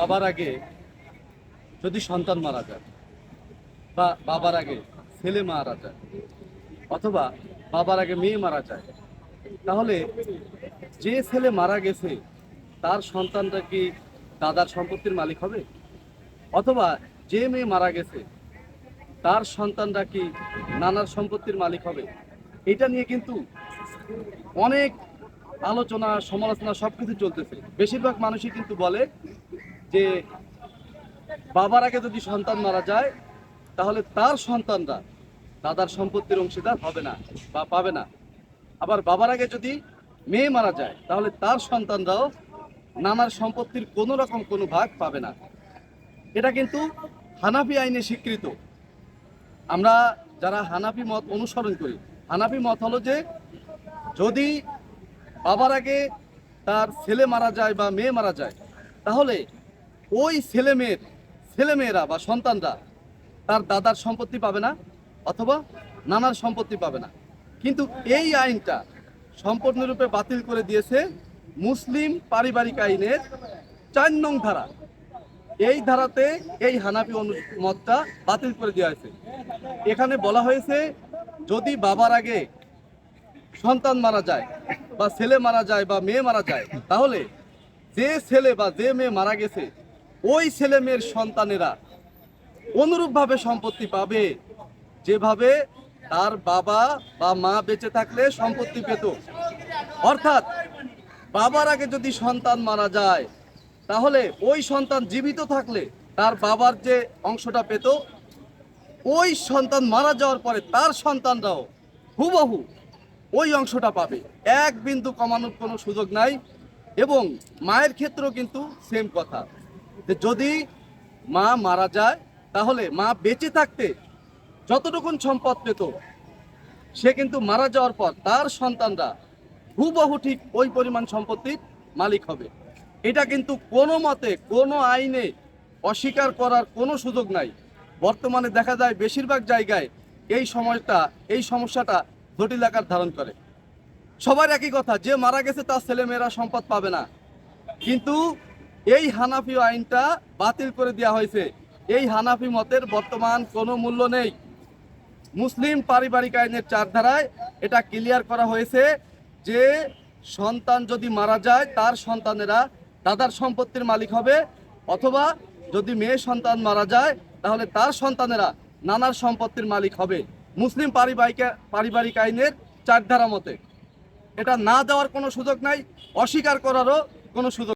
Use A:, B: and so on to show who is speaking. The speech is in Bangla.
A: বাবার আগে যদি সন্তান মারা যায় বা বাবার আগে ছেলে মারা যায় অথবা বাবার আগে মেয়ে মারা যায়, তাহলে যে ছেলে মারা গেছে, তার সন্তানটা কি দাদার সম্পত্তির মালিক হবে? অথবা যে মেয়ে মারা গেছে, তার সন্তানরা কি নানার সম্পত্তির মালিক হবে? এটা নিয়ে কিন্তু অনেক আলোচনা, সমালোচনা সবকিছু চলতেছে। বেশিরভাগ মানুষই কিন্তু বলে যে বাবার আগে যদি সন্তান মারা যায়, তাহলে তার সন্তানরা দাদার সম্পত্তির অংশীদার হবে না বা পাবে না। আবার বাবার আগে যদি মেয়ে মারা যায়, তাহলে তার সন্তানরাও নানার সম্পত্তির কোনো রকম কোনো ভাগ পাবে না। এটা কিন্তু হানাফি আইনে স্বীকৃত। আমরা যারা হানাফি মত অনুসরণ করি, হানাফি মত হলো যে যদি বাবার আগে তার ছেলে মারা যায় বা মেয়ে মারা যায়, তাহলে ওই ছেলে মেয়ের ছেলে মেয়েরা বা সন্তানরা তার দাদার সম্পত্তি পাবে না অথবা নানার সম্পত্তি পাবে না। কিন্তু এই আইনটা সম্পূর্ণরূপে বাতিল করে দিয়েছে মুসলিম পারিবারিক আইনের চার নং ধারা। এই ধারাতে এই হানাফি অনু- মতটা বাতিল করে দেওয়া হয়েছে। এখানে বলা হয়েছে, যদি বাবার আগে সন্তান মারা যায় বা ছেলে মারা যায় বা মেয়ে মারা যায়, তাহলে যে ছেলে বা যে মেয়ে মারা গেছে ওই ছেলে মেয়ের সন্তানেরা অনুরূপভাবে সম্পত্তি পাবে। যেভাবে তার বাবা বা মা বেঁচে থাকলে সম্পত্তি পেত। অর্থাৎ বাবার আগে যদি সন্তান মারা যায়, তাহলে ওই সন্তান জীবিত থাকলে তার বাবার যে অংশটা পেত, ওই সন্তান মারা যাওয়ার পরে তার সন্তানরাও হুবহু ওই অংশটা পাবে। এক বিন্দু কমানোর কোনো সুযোগ নাই এবং মায়ের ক্ষেত্রেও কিন্তু সেম কথা। যদি মা মারা যায়, তাহলে মা বেঁচে থাকতে যতটুকুন সম্পদ পেত, সে কিন্তু মারা যাওয়ার পর তার সন্তানরা হুবহু ঠিক ওই পরিমাণ সম্পত্তির মালিক হবে। এটা কিন্তু কোনো মতে, কোনো আইনে অস্বীকার করার কোনো সুযোগ নাই। বর্তমানে দেখা যায় বেশিরভাগ জায়গায় এই সময়টা, এই সমস্যাটা জটিল আকার ধারণ করে। সবার একই কথা, যে মারা গেছে তার ছেলেমেয়েরা সম্পদ পাবে না। কিন্তু এই হানাফি আইনটা বাতিল করে দেওয়া হয়েছে। এই হানাফি মতের বর্তমান কোনো মূল্য নেই। মুসলিম পারিবারিক আইনের চার ধারায় এটা ক্লিয়ার করা হয়েছে যে সন্তান যদি মারা যায়, তার সন্তানেরা দাদার সম্পত্তির মালিক হবে। অথবা যদি মেয়ে সন্তান মারা যায়, তাহলে তার সন্তানেরা নানার সম্পত্তির মালিক হবে। মুসলিম পারিবারিক পারিবারিক আইনের চার ধারা মতে। এটা না দেওয়ার কোনো সুযোগ নাই, অস্বীকার করারও কোনো সুযোগ